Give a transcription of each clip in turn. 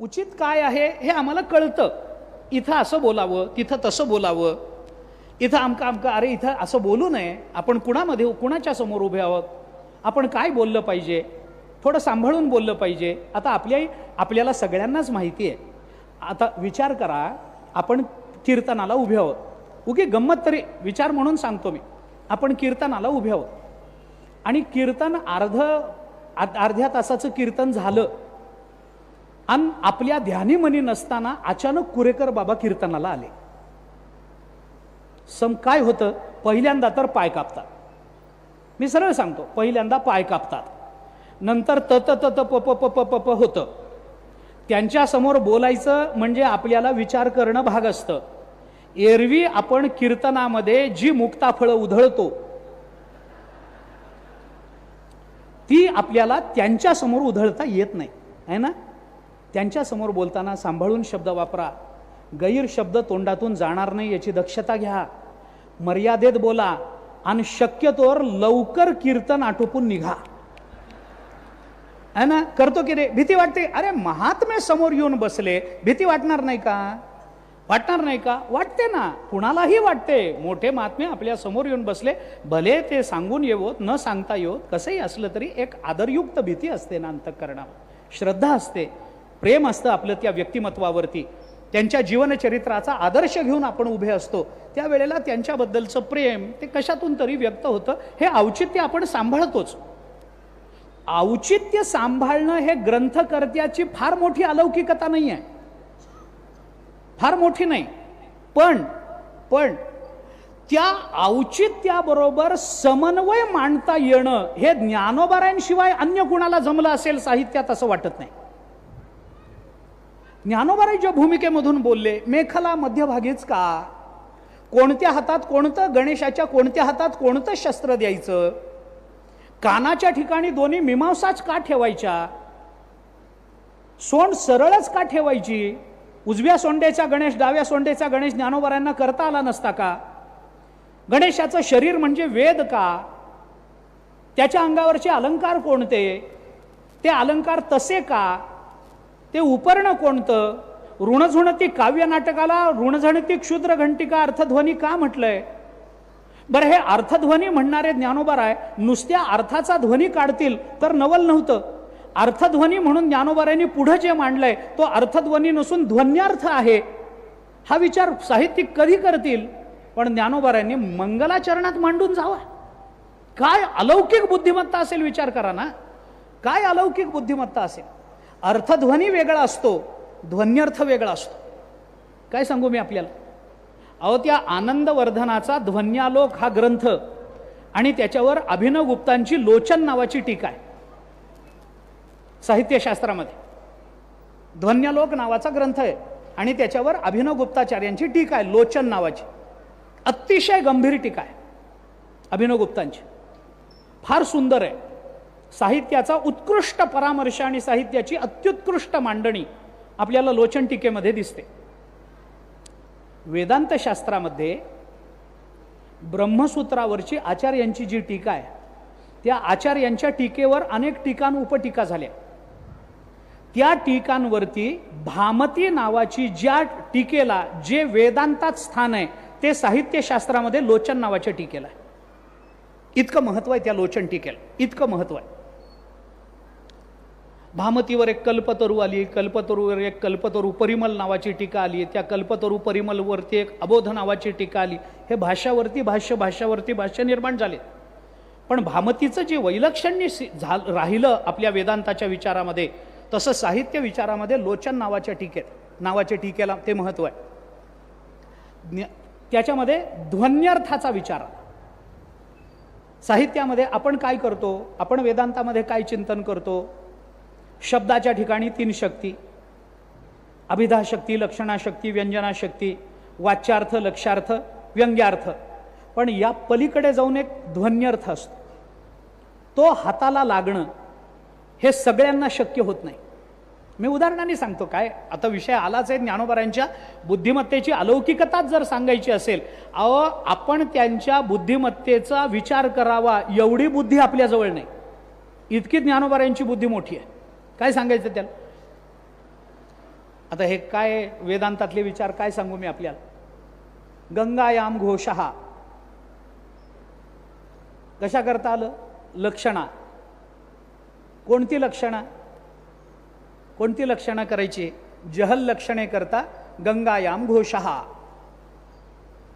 उचित काय आहे हे आम्हाला कळतं. इथं असं बोलावं तिथं तसं बोलावं. इथं आमका आमका अरे इथं असं बोलू नये. आपण कुणामध्ये कुणाच्या समोर उभे आहोत? आपण काय बोललं पाहिजे? थोडं सांभाळून बोललं पाहिजे. आता आपल्या आपल्याला सगळ्यांनाच माहिती आहे. आता विचार करा आपण कीर्तनाला उभे आहोत. उगे गंमत तरी विचार म्हणून सांगतो मी. आपण कीर्तनाला उभे आहोत. आणि कीर्तन अर्ध अर्ध्या तासाचं कीर्तन झालं आणि आपल्या ध्यानीमनी नसताना अचानक कुरेकर बाबा कीर्तनाला आले. सम काय होतं? पहिल्यांदा तर पाय कापतात. मी सरळ सांगतो पहिल्यांदा पाय कापतात. नंतर तत तत प प प प प प होतं. त्यांच्यासमोर बोलायचं म्हणजे आपल्याला विचार करणं भाग असतं. एरवी आपण कीर्तनामध्ये जी मुक्ताफळं उधळतो ती आपल्याला त्यांच्यासमोर उधळता येत नाही. आहे ना? त्यांच्यासमोर बोलताना सांभाळून शब्द वापरा. गैरशब्द तोंडातून जाणार नाही याची दक्षता घ्या. मर्यादेत बोला आणि शक्यतोवर लवकर कीर्तन आटोपून निघा. है ना? करतो की रे भीती वाटते अरे महात्मे समोर येऊन बसले. भीती वाटणार नाही का? वाटणार नाही का? वाटते ना. कुणालाही वाटते. मोठे महात्मे आपल्यासमोर येऊन बसले. भले ते सांगून येवोत न सांगता येवोत कसंही असलं तरी एक आदरयुक्त भीती असते ना अंतकरणावर. श्रद्धा असते. प्रेम असतं आपलं त्या व्यक्तिमत्वावरती. त्यांच्या जीवनचरित्राचा आदर्श घेऊन आपण उभे असतो. त्यावेळेला त्यांच्याबद्दलचं प्रेम ते कशातून तरी व्यक्त होतं हे औचित्य आपण सांभाळतोच. औचित्य सांभाळणं हे ग्रंथकर्त्याची फार मोठी अलौकिकता नाही आहे फार मोठी नाही. पण पण त्या औचित्याबरोबर समन्वय मांडता येणं हे ज्ञानोबारायांशिवाय अन्य कुणाला जमलं असेल साहित्यात असं वाटत नाही. ज्ञानोबाराय ज्या भूमिकेमधून बोलले मेखला मध्यभागीच का? कोणत्या हातात कोणतं गणेशाच्या कोणत्या हातात कोणतं शस्त्र द्यायचं? कानाच्या ठिकाणी दोन्ही मीमांसाच का ठेवायच्या? सोंड सरळच का ठेवायची? उजव्या सोंडेचा गणेश डाव्या सोंडेचा गणेश ज्ञानोबारांना करता आला नसता का? गणेशाचं शरीर म्हणजे वेद का? त्याच्या अंगावरचे अलंकार कोणते? ते अलंकार तसे का? ते उपर्ण कोणतं? ऋणझुणती काव्य नाटकाला ऋणझणती क्षुद्र घंटिका अर्थध्वनी का म्हटलंय? बरं हे अर्थध्वनी म्हणणारे ज्ञानोबाराय नुसत्या अर्थाचा ध्वनी काढतील तर नवल नव्हतं. अर्थध्वनी म्हणून ज्ञानोबारायांनी पुढं जे मांडलंय तो अर्थध्वनी नसून ध्वन्यार्थ आहे. हा विचार साहित्यिक कधी करतील? पण ज्ञानोबारायांनी मंगलाचरणात मांडून जावा. काय अलौकिक बुद्धिमत्ता असेल विचार करा ना. काय अलौकिक बुद्धिमत्ता असेल? अर्थध्वनी वेगळा असतो ध्वन्यर्थ वेगळा असतो. काय सांगू मी आपल्याला? अहो त्या आनंदवर्धनाचा ध्वन्यालोक हा ग्रंथ आणि त्याच्यावर अभिनव गुप्तांची लोचन नावाची टीका आहे. साहित्यशास्त्रामध्ये. ध्वन्यालोक नावाचा ग्रंथ आहे आणि त्याच्यावर अभिनव गुप्ताचार्यांची टीका आहे लोचन नावाची. अतिशय गंभीर टीका आहे अभिनव गुप्तांची. फार सुंदर आहे. साहित्याचा उत्कृष्ट परामर्श आणि साहित्याची अत्युत्कृष्ट मांडणी आपल्याला लोचन टीकेमध्ये दिसते. वेदांत शास्त्रामध्ये ब्रह्मसूत्रावरची आचार्यांची जी टीका आहे त्या आचार्यांच्या टीकेवर अनेक टीकान उपटीका झाल्या. त्या टीकांवरती भामती नावाची ज्या टीकेला जे वेदांतात स्थान आहे ते साहित्यशास्त्रामध्ये लोचन नावाच्या टीकेला आहे. इतकं महत्त्व आहे त्या लोचन टीकेला. इतकं महत्त्व आहे. भामतीवर एक कल्पतरू आली कल्पतरूवर एक कल्पतरू परिमल नावाची टीका आली त्या कल्पतरू परिमलवरती एक अबोध नावाची टीका आली. हे भाषावरती भाष्य भाषावरती भाष्य निर्माण झाले. पण भामतीचं जे वैलक्षण्य झा राहिलं आपल्या वेदांताच्या विचारामध्ये तसं साहित्य विचारामध्ये लोचन नावाच्या टीकेत नावाच्या टीकेला ते महत्त्व आहे. ज्ञ- त्याच्यामध्ये ध्वन्यर्थाचा विचार साहित्यामध्ये आपण काय करतो? आपण वेदांतामध्ये काय चिंतन करतो? शब्दाच्या ठिकाणी तीन शक्ती. अभिधा शक्ती व्यंजनाशक्ती वाच्यार्थ लक्षार्थ व्यंग्यार्थ. पण या पलीकडे जाऊन एक ध्वन्यर्थ असतो. तो हाताला लागणं हे सगळ्यांना शक्य होत नाही. मी उदाहरणाने सांगतो काय? आता विषय आलाच आहे ज्ञानोबरांच्या बुद्धिमत्तेची अलौकिकताच जर सांगायची असेल अहो आपण त्यांच्या बुद्धिमत्तेचा विचार करावा एवढी बुद्धी आपल्याजवळ नाही. इतकी ज्ञानोबरांची बुद्धी मोठी आहे. काय सांगायचं त्याला? आता हे काय वेदांतातले विचार काय सांगू मी आपल्याला? गंगायाम घोषहा. कशा करता आलं? लक्षणा. कोणती लक्षणा? कोणती लक्षणं करायची? जहल लक्षणे करता गंगायाम घोषहा.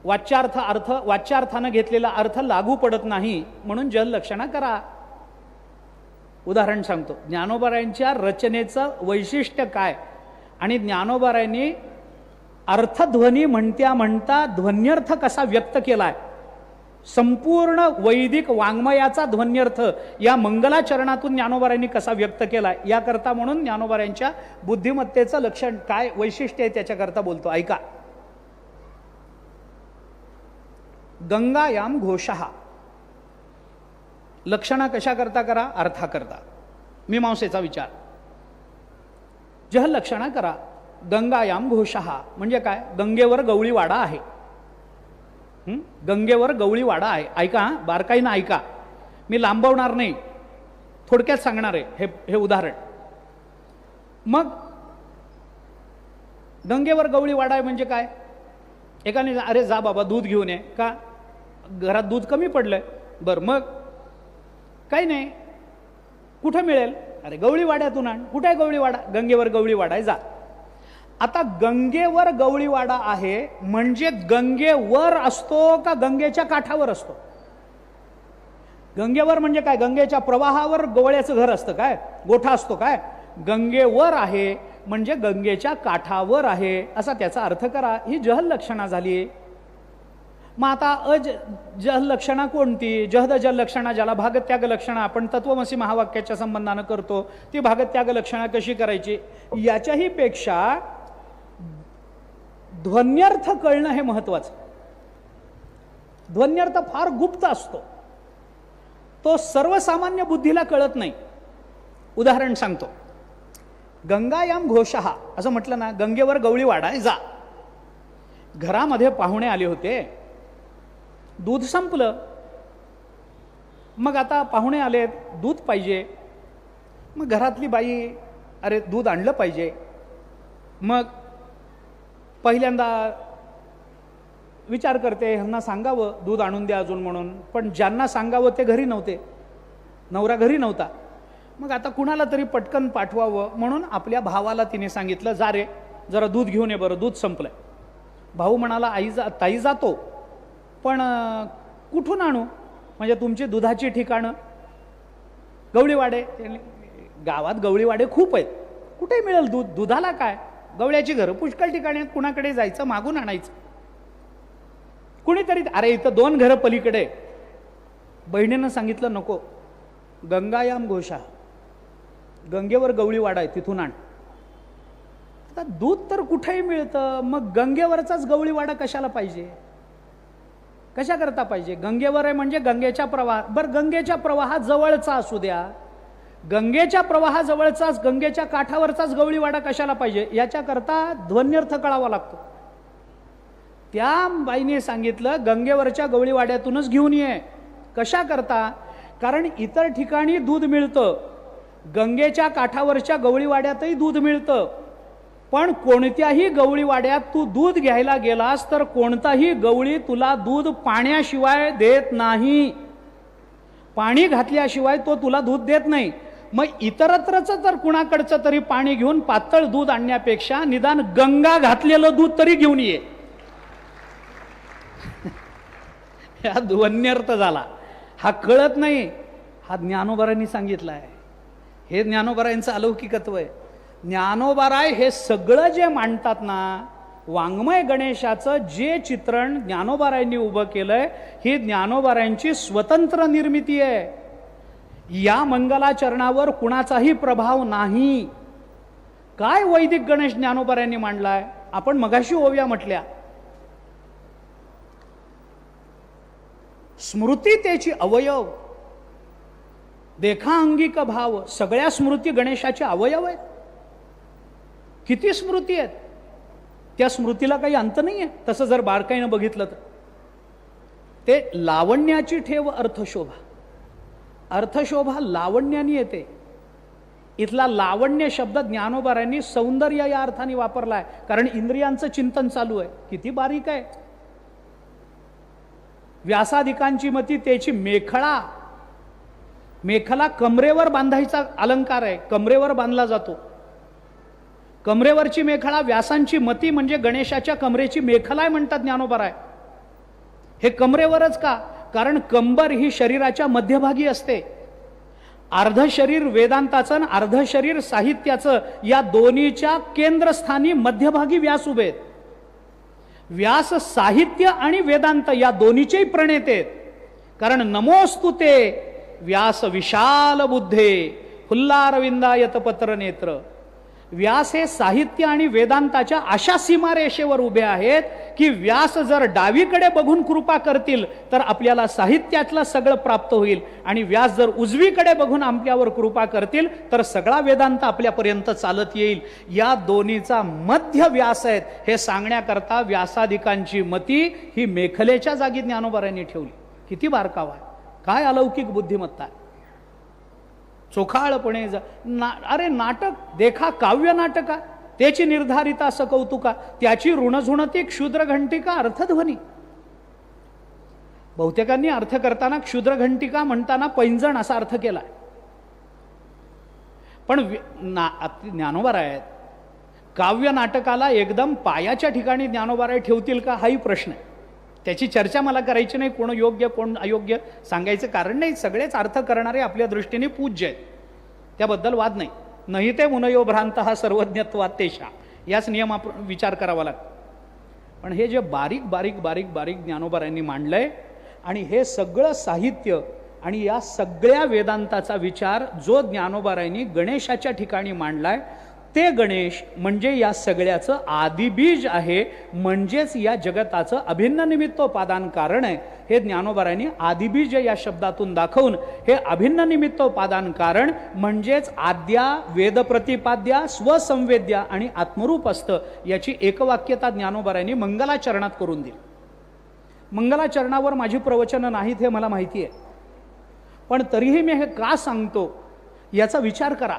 वाच्यार्थ अर्थ वाच्यार्थानं घेतलेला अर्थ लागू पडत नाही म्हणून जल लक्षणा करा. उदाहरण सांगतो. ज्ञानोबारायांच्या रचनेचं वैशिष्ट्य काय? आणि ज्ञानोबारायांनी अर्थध्वनी म्हणत्या म्हणता ध्वन्यर्थ कसा व्यक्त केलाय? संपूर्ण वैदिक वाङ्मयाचा ध्वन्यर्थ या मंगलाचरणातून ज्ञानोबारायांनी कसा व्यक्त केलाय? याकरता म्हणून ज्ञानोबारायांच्या बुद्धिमत्तेचं लक्षण काय वैशिष्ट्य आहे त्याच्याकरता बोलतो. ऐका. गंगायाम घोषहा लक्षणा कशा करता करा? अर्था करता मीमांसेचा विचार. जह लक्षणा करा. गंगायाम घोषहा म्हणजे काय? गंगेवर गवळी वाडा आहे. गंगेवर गवळी वाडा आहे. ऐका बारकाईनं ऐका. मी लांबवणार नाही. थोडक्यात सांगणार आहे. हे हे उदाहरण. मग गंगेवर गवळी वाडा आहे म्हणजे काय? एकाने अरे जा बाबा दूध घेऊन ये. का? घरात दूध कमी पडलंय. बरं मग? काही नाही. कुठं मिळेल? अरे गवळी वाड्यातून आण. कुठे आहे गवळीवाडा? गंगेवर गवळीवाडा आहे जा. आता गंगेवर गवळीवाडा आहे म्हणजे गंगेवर असतो का गंगेच्या काठावर असतो? गंगेवर म्हणजे काय? गंगेच्या प्रवाहावर गवळ्याचं घर असतं काय? गोठा असतो काय? गंगेवर आहे म्हणजे गंगेच्या काठावर आहे. असा त्याचा अर्थ करा. ही जहल लक्षणा झाली. मग आता अज जहल लक्षणा कोणती? जहद जल लक्षणा ज्याला भागत्याग लक्षणा आपण तत्वमसी महावाक्याच्या संबंधानं करतो ती भागत्याग लक्षणा कशी करायची? याच्याही पेक्षा ध्वन्यर्थ कळणं हे महत्वाचं. ध्वन्यर्थ फार गुप्त असतो. तो सर्वसामान्य बुद्धीला कळत नाही. उदाहरण सांगतो. गंगायाम घोषहा असं म्हटलं ना गंगेवर गवळी वाढाय जा. घरामध्ये पाहुणे आले होते. दूध संपलं. मग आता पाहुणे आलेत दूध पाहिजे. मग घरातली बाई अरे दूध आणलं पाहिजे. मग पहिल्यांदा विचार करते ह्यांना सांगावं दूध आणून द्या अजून म्हणून. पण ज्यांना सांगावं ते घरी नव्हते. नवरा घरी नव्हता. मग आता कुणाला तरी पटकन पाठवावं म्हणून आपल्या भावाला तिने सांगितलं जा रे जरा दूध घेऊन ये बरं दूध संपलंय. भाऊ म्हणाला आई जा ताई जातो. पण कुठून आणू? म्हणजे तुमची दुधाची ठिकाणं? गवळीवाडे गावात गवळीवाडे खूप आहेत. कुठे मिळेल दूध? दुधाला काय? गवळ्याची घरं? पुष्कळ ठिकाणी आहेत. कुणाकडे जायचं? मागून आणायचं. कुणीतरी अरे इथं दोन घरं पलीकडे. बहिणीनं सांगितलं नको. गंगायाम घोषा. गंगेवर गवळीवाडा आहे. तिथून आण. आता दूध तर कुठेही मिळतं. मग गंगेवरचाच गवळीवाडा कशाला पाहिजे? कशा करता पाहिजे? गंगेवर आहे म्हणजे गंगेच्या प्रवाह. बरं गंगेच्या प्रवाहाजवळचा असू द्या. गंगेच्या प्रवाहाजवळचाच गंगेच्या काठावरचाच गवळीवाडा कशाला पाहिजे? याच्याकरता ध्वन्यर्थ कळावा लागतो. त्या बाईने सांगितलं गंगेवरच्या गवळीवाड्यातूनच घेऊन ये. कशा करता कारण इतर ठिकाणी दूध मिळतं. गंगेच्या काठावरच्या गवळीवाड्यातही दूध मिळतं. पण कोणत्याही गवळीवाड्यात तू दूध घ्यायला गेलास तर कोणताही गवळी तुला दूध पाण्याशिवाय देत नाही. पाणी घातल्याशिवाय तो तुला दूध देत नाही. मग इतरत्रचं तर कुणाकडचं तरी पाणी घेऊन पातळ दूध आणण्यापेक्षा निदान गंगा घातलेलं दूध तरी घेऊन ये. हा ध्वन्यर्थ झाला. हा कळत नाही. हा ज्ञानोबरांनी सांगितलं आहे हे ज्ञानोबारायांचं अलौकिकत्व आहे. ज्ञानोबाराय हे सगळं जे मांडतात ना वाङ्मय गणेशाचं जे चित्रण ज्ञानोबारायांनी उभं केलंय ही ज्ञानोबारायांची स्वतंत्र निर्मिती आहे. या मंगलाचरणावर कुणाचाही प्रभाव नाही. काय वैदिक गणेश ज्ञानोबारायांनी मांडलाय? आपण मगाशी ओव्या म्हटल्या. स्मृती त्याची अवयव. देखा अंगिक भाव. सगळ्या स्मृती गणेशाचे अवयव आहेत. किती स्मृती आहेत? त्या स्मृतीला काही अंत नाही आहे तसं जर बारकाईनं बघितलं तर. ते लावण्याची ठेव अर्थशोभा. अर्थशोभा लावण्याने येते. इथला लावण्य शब्द ज्ञानोबारांनी सौंदर्य या अर्थाने वापरला आहे कारण इंद्रियांचं चिंतन चालू आहे. किती बारीक आहे. व्यासाधिकांची मती त्याची मेखळा. मेखला कमरेवर बांधायचा अलंकार आहे. कमरेवर बांधला जातो. कमरेवरची मेखळा व्यासांची मती म्हणजे गणेशाच्या कमरेची मेखलाय म्हणतात ज्ञानोबराय. हे कमरेवरच का? कारण कंबर ही शरीराच्या मध्यभागी असते. अर्ध शरीर वेदांताचं आणि अर्ध शरीर साहित्याचं या दोन्हीच्या केंद्रस्थानी मध्यभागी व्यास उभे आहेत. व्यास साहित्य आणि वेदांत या दोन्हीचेही प्रणेते आहेत. कारण नमोस्तु ते व्यास विशाल बुद्धे फुल्लारविंदायत पत्र नेत्र. व्यास हे साहित्य आणि वेदांताच्या अशा सीमारेषेवर उभे आहेत की व्यास जर डावीकडे बघून कृपा करतील तर आपल्याला साहित्यातलं सगळं प्राप्त होईल. आणि व्यास जर उजवीकडे बघून आपल्यावर कृपा करतील तर सगळा वेदांत आपल्यापर्यंत चालत येईल. या दोन्हीचा मध्य व्यास आहेत. हे सांगण्याकरता व्यासाधिकांची मती ही मेखलेच्या जागी ज्ञानोबारांनी ठेवली. किती बारकावा आहे. काय अलौकिक बुद्धिमत्ता आहे. चोखाळपणे जा ना अरे नाटक देखा काव्य नाटका त्याची निर्धारिता असं कौतुका त्याची ऋणझुणती क्षुद्र घंटिका अर्थध्वनी. बहुतेकांनी अर्थ करताना क्षुद्र घंटिका म्हणताना पैंजण असा अर्थ केला पण वि- ना ज्ञानोबार आहेत. काव्य नाटकाला एकदम पायाच्या ठिकाणी ज्ञानोबाराय ठेवतील का हाही प्रश्न आहे. त्याची चर्चा मला करायची नाही कोण योग्य कोण अयोग्य सांगायचं कारण नाही. सगळेच अर्थ करणारे आपल्या दृष्टीने पूज्य आहेत. त्याबद्दल वाद नाही. नाही ते मुनयो भ्रांत हा सर्वज्ञत्वातेशा याच नियम आपण विचार करावा लागतो पण हे जे बारीक बारीक बारीक बारीक ज्ञानोबारांनी मांडलंय आणि हे सगळं साहित्य आणि या सगळ्या वेदांताचा विचार जो ज्ञानोबारांनी गणेशाच्या ठिकाणी मांडलाय ते गणेश म्हणजे या सगळ्याचं आदिबीज आहे म्हणजेच या जगताचं अभिन्न निमित्तोपादान कारण आहे. हे ज्ञानोबरांनी आदिबीज या शब्दातून दाखवून हे अभिन्न निमित्तोपादान कारण म्हणजेच आद्या वेदप्रतिपाद्या स्वसंवेद्या आणि आत्मरूप असतं याची एकवाक्यता ज्ञानोबरांनी मंगलाचरणात करून दिली. मंगलाचरणावर माझी प्रवचनं नाहीत हे मला माहिती आहे. पण तरीही मी हे का सांगतो याचा विचार करा.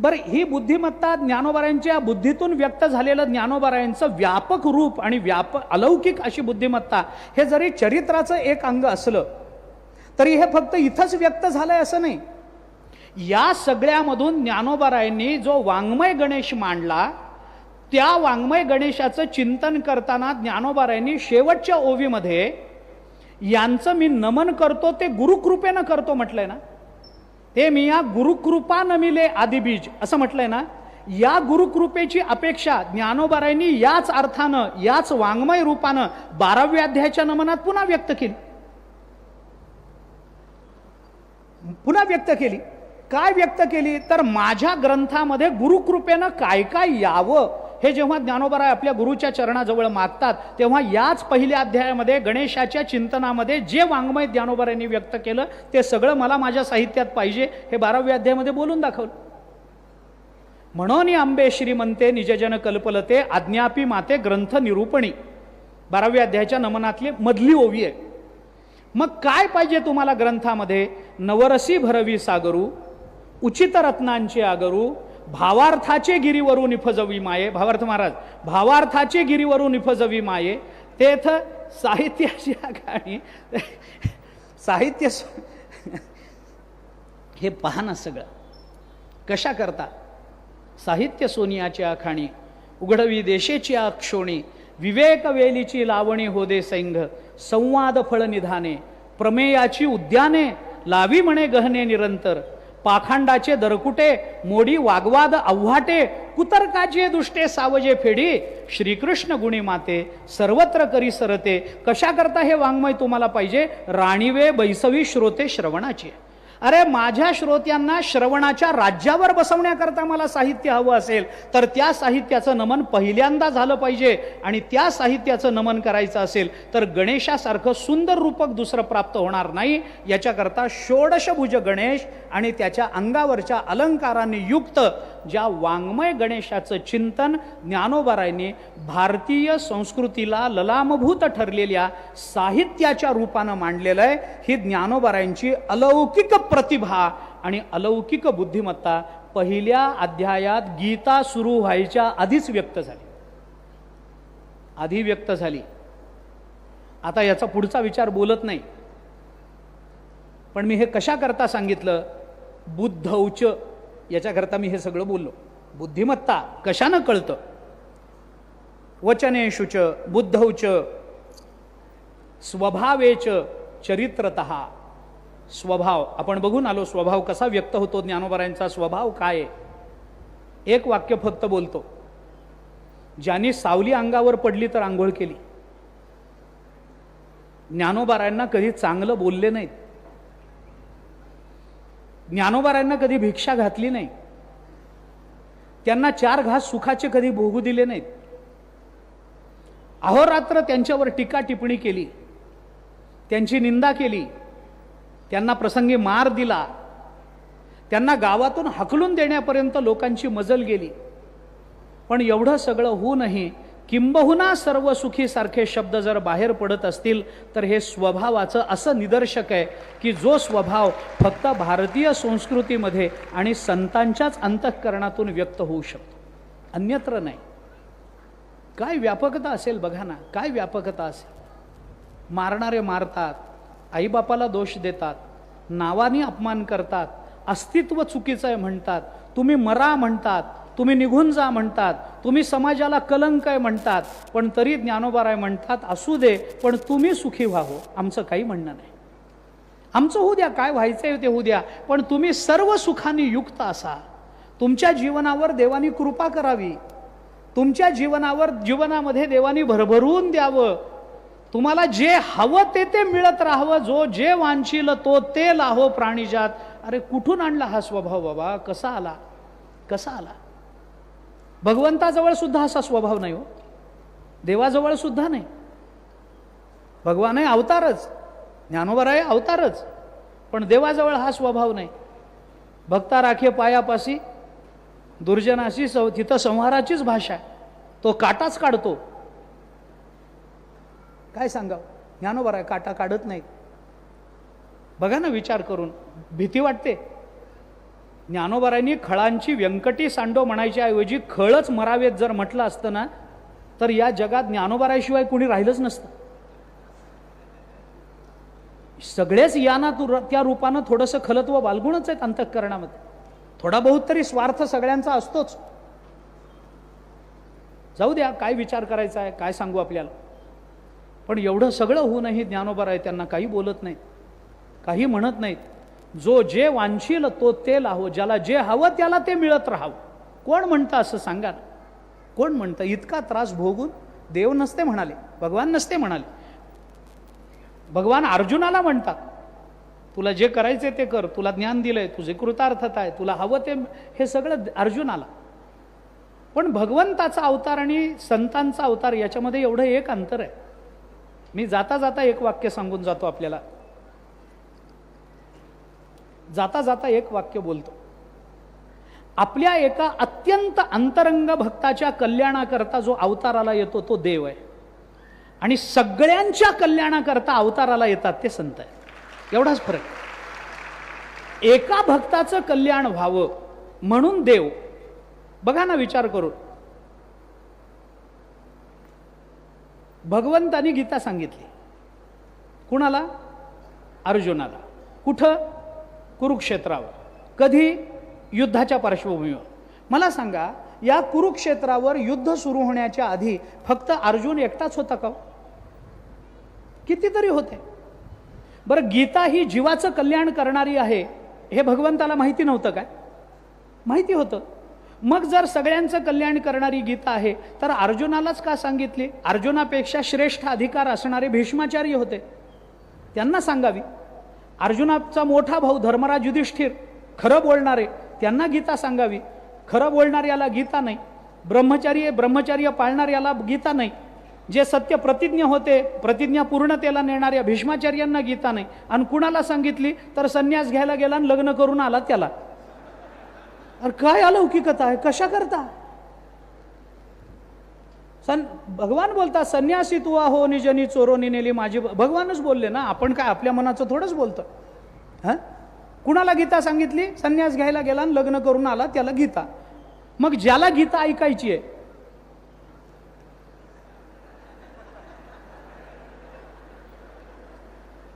बरं ही बुद्धिमत्ता ज्ञानोबारायांच्या बुद्धीतून व्यक्त झालेलं ज्ञानोबारायांचं व्यापक रूप आणि व्याप अलौकिक अशी बुद्धिमत्ता हे जरी चरित्राचं एक अंग असलं तरी हे फक्त इथंच व्यक्त झालंय असं नाही. या सगळ्यामधून ज्ञानोबारायांनी जो वाङ्मय गणेश मांडला त्या वाङ्मय गणेशाचं चिंतन करताना ज्ञानोबारायांनी शेवटच्या ओवीमध्ये यांचं मी नमन करतो ते गुरुकृपेनं करतो म्हटलंय ना. ते मी या गुरुकृपा नमिले आदिबीज असं म्हटलंय ना या गुरुकृपेची अपेक्षा ज्ञानोबारायांनी याच अर्थानं याच वाङ्मय रूपानं बाराव्या अध्यायाच्या नमनात पुन्हा व्यक्त केली. पुन्हा व्यक्त केली. काय व्यक्त केली? तर माझ्या ग्रंथामध्ये गुरुकृपेनं काय काय यावं? हे जेव्हा ज्ञानोबराय आपल्या गुरुच्या चरणाजवळ मागतात तेव्हा याच पहिल्या अध्यायामध्ये गणेशाच्या चिंतनामध्ये जे वाङ्मय ज्ञानोबरायांनी व्यक्त केलं ते सगळं मला माझ्या साहित्यात पाहिजे हे बाराव्या अध्यायामध्ये बोलून दाखवलं. म्हणून आंबे श्रीमंते निजजन कल्पलते आज्ञापी माते ग्रंथ निरूपणी. बाराव्या अध्यायाच्या नमनातली मधली ओवी आहे. मग काय पाहिजे तुम्हाला ग्रंथामध्ये? नवरसी भरवी सागरू उचित रत्नांचे आगरू भावार्थाचे गिरीवरू निफजवी माये. भावार्थ महाराज भावार्थाचे गिरीवरू निफजवी माये. तेथ साहित्याची गाणी साहित्य हे पहा ना सगळं. कशा करता? साहित्य सोनियाची आखाणी उघडवी देशेची आक्षोणी विवेक वेलीची लावणी होदे सैंघ संवाद फळ निधाने प्रमेयाची उद्याने लावी म्हणे गहने निरंतर पाखांडाचे दरकुटे मोडी वागवाद आव्हाटे कुतर्काचे दुष्टे सावजे फेडी श्रीकृष्ण गुणी माते सर्वत्र करी सरते. कशा करता हे वाङ्मय तुम्हाला पाहिजे? राणीवे बैसवी श्रोते श्रवणाची. अरे माझ्या श्रोत्यांना श्रवणाच्या राज्यावर बसवण्याकरता मला साहित्य हवं असेल तर त्या साहित्याचं नमन पहिल्यांदा झालं पाहिजे. आणि त्या साहित्याचं नमन करायचं असेल तर गणेशासारखं सुंदर रूपक दुसरं प्राप्त होणार नाही. याच्याकरता षोडशभुज गणेश आणि त्याच्या अंगावरच्या अलंकारांनी युक्त ज्या वाङ्मय गणेशाचं चिंतन ज्ञानोबारायांनी भारतीय संस्कृतीला ललामभूत ठरलेल्या साहित्याच्या रूपानं मांडलेलं आहे ही ज्ञानोबारायांची अलौकिक प्रतिभा आणि अलौकिक बुद्धिमत्ता पहिल्या अध्यायात गीता सुरू व्हायच्या आधीच व्यक्त झाली. आधी व्यक्त झाली. आता याचा पुढचा विचार बोलत नाही. पण मी हे कशाकरता सांगितलं? बुद्धौच याच्याकरता मी हे सगळं बोललो. बुद्धिमत्ता कशानं कळतं? वचनेशुच बुद्धौच स्वभावेच चरित्रत स्वभाव. आपण बघून आलो स्वभाव कसा व्यक्त होतो ज्ञानोबरायांचा स्वभाव काय आहे? एक वाक्य फक्त बोलतो. ज्यांनी सावली अंगावर पडली तर आंघोळ केली. ज्ञानोबारायांना कधी चांगलं बोलले नाहीत. ज्ञानोबारायांना कधी भिक्षा घातली नाही. त्यांना चार घास सुखाचे कधी भोगू दिले नाहीत. अहोरात्र त्यांच्यावर टीका टिप्पणी केली. त्यांची निंदा केली. त्यांना प्रसंगी मार दिला. त्यांना गावातून हकलून देण्यापर्यंत लोकांची मजल गेली. पण एवढं सगळं होऊनही किंबहुना सर्व सुखी सारखे शब्द जर बाहेर पडत असतील तर हे स्वभावाचं असं निदर्शक आहे की जो स्वभाव फक्त भारतीय संस्कृतीमध्ये आणि संतांच्याच अंतःकरणातून व्यक्त होऊ शकतो. अन्यत्र नाही. काय व्यापकता असेल बघा ना काय व्यापकता असेल? मारणारे मारतात आईबापाला दोष देतात नावाने अपमान करतात अस्तित्व चुकीचं आहे म्हणतात तुम्ही मरा म्हणतात तुम्ही निघून जा म्हणतात तुम्ही समाजाला कलंक आहे म्हणतात पण तरी ज्ञानोबाराय म्हणतात असू दे पण तुम्ही सुखी व्हावं. आमचं काही म्हणणं नाही. आमचं होऊ द्या काय व्हायचंय ते होऊ द्या पण तुम्ही सर्व सुखाने युक्त असा. तुमच्या जीवनावर देवानी कृपा करावी. तुमच्या जीवनावर जीवनामध्ये देवानी भरभरून द्यावं. तुम्हाला जे हवं ते ते मिळत राहावं जो जे वांछील तो ते लाहो प्राणीजात. अरे कुठून आणला हा स्वभाव बाबा? कसा आला? कसा आला? भगवंताजवळ सुद्धा असा स्वभाव नाही हो. देवाजवळ सुद्धा नाही. भगवान आहे अवतारच. ज्ञानोबर आहे अवतारच. पण देवाजवळ हा स्वभाव नाही. भक्ता राखे पायापाशी दुर्जनाशी सं तिथं संहाराचीच भाषा आहे. तो काटाच काढतो. काय सांगावं? ज्ञानोबर आहे काटा काढत नाही बघा ना विचार करून. भीती वाटते. ज्ञानोबरांनी खळांची व्यंकटी सांडो म्हणायच्या ऐवजी खळच मरावेत जर म्हटलं असतं ना तर या जगात ज्ञानोबराशिवाय कुणी राहिलंच नसतं. सगळेच याना त्या रूपानं थोडंसं खलत्व बालगुणच आहेत अंतःकरणामध्ये. थोडा बहुत तरी स्वार्थ सगळ्यांचा असतोच. जाऊ द्या काय विचार करायचा आहे काय सांगू आपल्याला? पण एवढं सगळं होऊनही ज्ञानोबा आहे त्यांना काही बोलत नाहीत. काही म्हणत नाहीत. जो जे वांछील तो ते लाहो ज्याला जे हवं त्याला ते मिळत राहावं. कोण म्हणतं असं सांगा कोण म्हणतं? इतका त्रास भोगून देव नसते म्हणाले भगवान नसते म्हणाले. भगवान अर्जुनाला म्हणतात तुला जे करायचे ते कर तुला ज्ञान दिलंय तुझे कृतार्थता आहे तुला हवं ते हे सगळं अर्जुनाला. पण भगवंताचा अवतार आणि संतांचा अवतार याच्यामध्ये एवढं एक अंतर आहे. मी जाता जाता एक वाक्य सांगून जातो आपल्याला. जाता जाता एक वाक्य बोलतो. आपल्या एका अत्यंत अंतरंग भक्ताच्या कल्याणाकरता जो अवताराला येतो तो देव आहे. आणि सगळ्यांच्या कल्याणाकरता अवताराला येतात ते संत आहे एवढाच फरक. एका भक्ताचं कल्याण व्हावं म्हणून देव. बघा ना विचार करून. भगवंतानी गीता सांगितली. कुणाला? अर्जुनाला. कुठं? कुरुक्षेत्रावर. कधी? युद्धाच्या पार्श्वभूमीवर. मला सांगा या कुरुक्षेत्रावर युद्ध सुरू होण्याच्या आधी फक्त अर्जुन एकटाच होता का हो? कितीतरी होते. बरं गीता ही जीवाचं कल्याण करणारी आहे हे भगवंताला माहिती नव्हतं काय? माहिती होतं. मग जर सगळ्यांचं कल्याण करणारी गीता आहे तर अर्जुनालाच का सांगितली? अर्जुनापेक्षा श्रेष्ठ अधिकार असणारे भीष्माचार्य होते. त्यांना सांगावी. अर्जुनाचा मोठा भाऊ धर्मराज युधिष्ठिर खरं बोलणारे त्यांना गीता सांगावी. खरं बोलणाऱ्याला गीता नाही. ब्रह्मचारी ब्रह्मचार्य पाळणाऱ्याला गीता नाही. जे सत्य प्रतिज्ञ होते प्रतिज्ञा पूर्णतेला नेणाऱ्या भीष्माचार्यांना गीता नाही. आणि कुणाला सांगितली? तर संन्यास घ्यायला गेला आणि लग्न करून आला त्याला. अरे काय अलौकिकता आहे कशा करता सन भगवान बोलतात संन्यासी तू हो निजनी चोरोनी नेली माझी भगवानच बोलले ना आपण काय आपल्या मनाचं थोडंच बोलतो. हां? कुणाला गीता सांगितली? संन्यास घ्यायला गेला आणि लग्न करून आला त्याला गीता. मग ज्याला गीता ऐकायची आहे?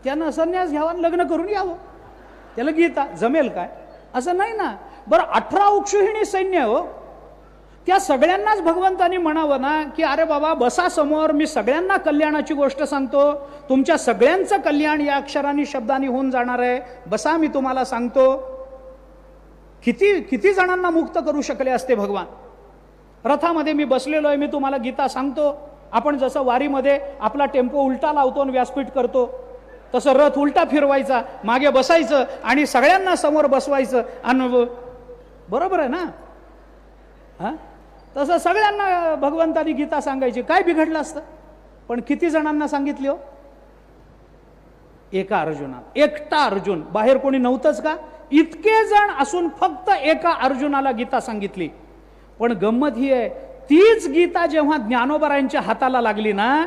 त्यानं संन्यास घ्यावा आणि लग्न करून यावं. त्याला गीता जमेल काय? असं नाही ना. बरं अठरा उक्षुहिणी सैन्य हो. त्या सगळ्यांनाच भगवंतानी म्हणावं ना की अरे बाबा बसा समोर मी सगळ्यांना कल्याणाची गोष्ट सांगतो. तुमच्या सगळ्यांचं कल्याण या अक्षरांनी शब्दांनी होऊन जाणार आहे. बसा मी तुम्हाला सांगतो. किती किती जणांना मुक्त करू शकले असते भगवान? रथामध्ये मी बसलेलो आहे मी तुम्हाला गीता सांगतो. आपण जसं वारीमध्ये आपला टेम्पो उलटा लावतो आणि व्यासपीठ करतो तसं रथ उलटा फिरवायचा मागे बसायचं आणि सगळ्यांना समोर बसवायचं. आणि बरोबर आहे ना? हां? तसं सगळ्यांना भगवंतानी गीता सांगायची. काय बिघडलं असतं? पण किती जणांना सांगितली हो? एका अर्जुनाला. एकटा अर्जुन. बाहेर कोणी नव्हतंच का? इतके जण असून फक्त एका अर्जुनाला गीता सांगितली. पण गंमत ही आहे तीच गीता जेव्हा ज्ञानोबरायांच्या हाताला लागली ना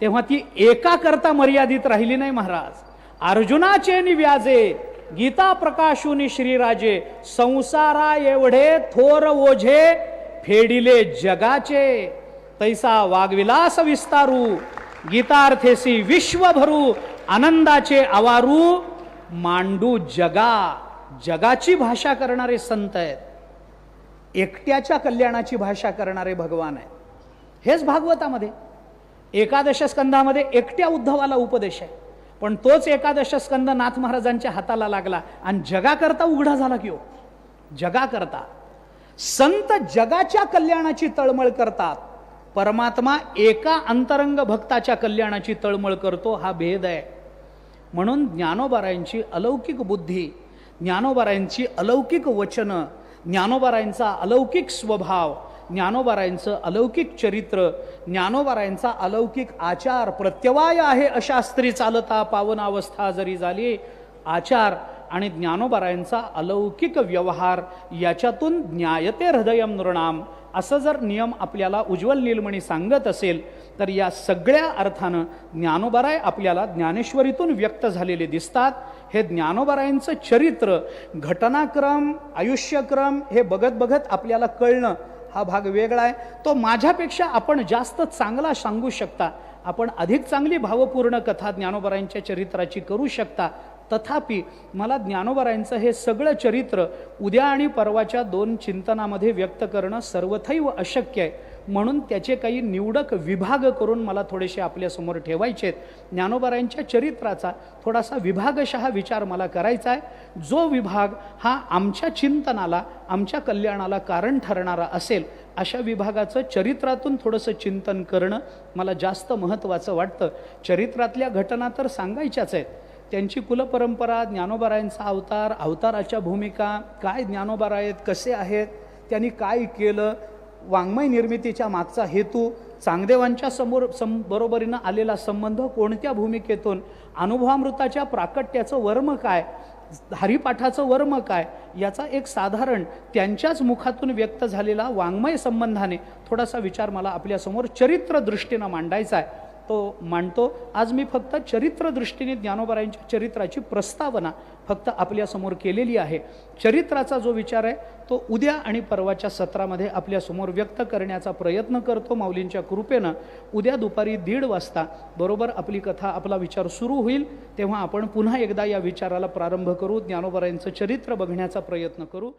तेव्हा ती एका करता मर्यादित राहिली नाही महाराज. अर्जुनाचे निव्याजे गीता प्रकाशुनी श्रीराजे संसारा एवढे थोर ओझे फेडिले जगाचे. तैसा वागविलास विस्तारू गीतार्थेसी विश्वभरू आनंदाचे आवारू मांडू जगा. जगाची भाषा करणारे संत आहेत. एकट्याच्या कल्याणाची भाषा करणारे भगवान आहेत. हेच भागवतामध्ये. एकादश स्कंदामध्ये एकट्या उद्धवाला उपदेश आहे. पण तोच एकादश स्कंद नाथ महाराजांच्या हाताला लागला आणि जगाकरता उघडा झाला की हो. जगाकरता. संत जगाच्या कल्याणाची तळमळ करतात. परमात्मा एका अंतरंग भक्ताच्या कल्याणाची तळमळ करतो हा भेद आहे. म्हणून ज्ञानोबारायांची अलौकिक बुद्धी ज्ञानोबारायांची अलौकिक वचनं ज्ञानोबारायांचा अलौकिक स्वभाव ज्ञानोबारायांचं अलौकिक चरित्र ज्ञानोबारायांचा अलौकिक आचार प्रत्यवाय आहे अशा स्त्री चालता पावन अवस्था जरी झाली आचार आणि ज्ञानोबारायांचा अलौकिक व्यवहार याच्यातून ज्ञायते हृदयम नृणाम. असं जर नियम आपल्याला उज्ज्वल नीलमणी सांगत असेल तर या सगळ्या अर्थानं ज्ञानोबाराय आपल्याला ज्ञानेश्वरीतून व्यक्त झालेले दिसतात. हे ज्ञानोबारायांचं चरित्र घटनाक्रम आयुष्यक्रम हे बघत बघत आपल्याला कळणं हा भाग वेगळा आहे. तो माझ्यापेक्षा आपण जास्त चांगला सांगू शकता. आपण अधिक चांगली भावपूर्ण कथा ज्ञानोबरायांच्या चरित्राची करू शकता. तथापि मला ज्ञानोबरायांचं हे सगळं चरित्र उद्या आणि परवाच्या दोन चिंतनामध्ये व्यक्त करणं सर्वथैव अशक्य आहे. म्हणून त्याचे काही निवडक विभाग करून मला थोडेसे आपल्यासमोर ठेवायचे आहेत ज्ञानोबरायांच्या चरित्राचा थोडासा विभागशः विचार मला करायचा आहे. जो विभाग हा आमच्या चिंतनाला आमच्या कल्याणाला कारण ठरणारा असेल अशा विभागाचं चरित्रातून थोडंसं चिंतन करणं मला जास्त महत्त्वाचं वाटतं. चरित्रातल्या घटना तर सांगायच्याच आहेत. त्यांची कुलपरंपरा ज्ञानोबारायांचा अवतार अवताराच्या भूमिका काय ज्ञानोबारा आहेत कसे आहेत त्यांनी काय केलं वाङ्मय निर्मितीच्या मागचा हेतू चांगदेवांच्या समोर सम बरोबरीनं आलेला संबंध कोणत्या भूमिकेतून? अनुभवामृताच्या प्राकट्याचं वर्म काय? हरिपाठाचं वर्म काय? याचा एक साधारण त्यांच्याच मुखातून व्यक्त झालेला वाङ्मय संबंधाने थोडासा विचार मला आपल्यासमोर चरित्रदृष्टीनं मांडायचा आहे. तो मांडतो. आज मी फक्त चरित्रदृष्टीने ज्ञानोबरायांच्या चरित्राची प्रस्तावना फक्त आपल्यासमोर केलेली आहे. चरित्राचा जो विचार आहे तो उद्या आणि परवाच्या सत्रामध्ये आपल्यासमोर व्यक्त करण्याचा प्रयत्न करतो माऊलींच्या कृपेनं. उद्या दुपारी दीड वाजता बरोबर आपली कथा आपला विचार सुरू होईल तेव्हा आपण पुन्हा एकदा या विचाराला प्रारंभ करू ज्ञानोबरायांचं चरित्र बघण्याचा प्रयत्न करू.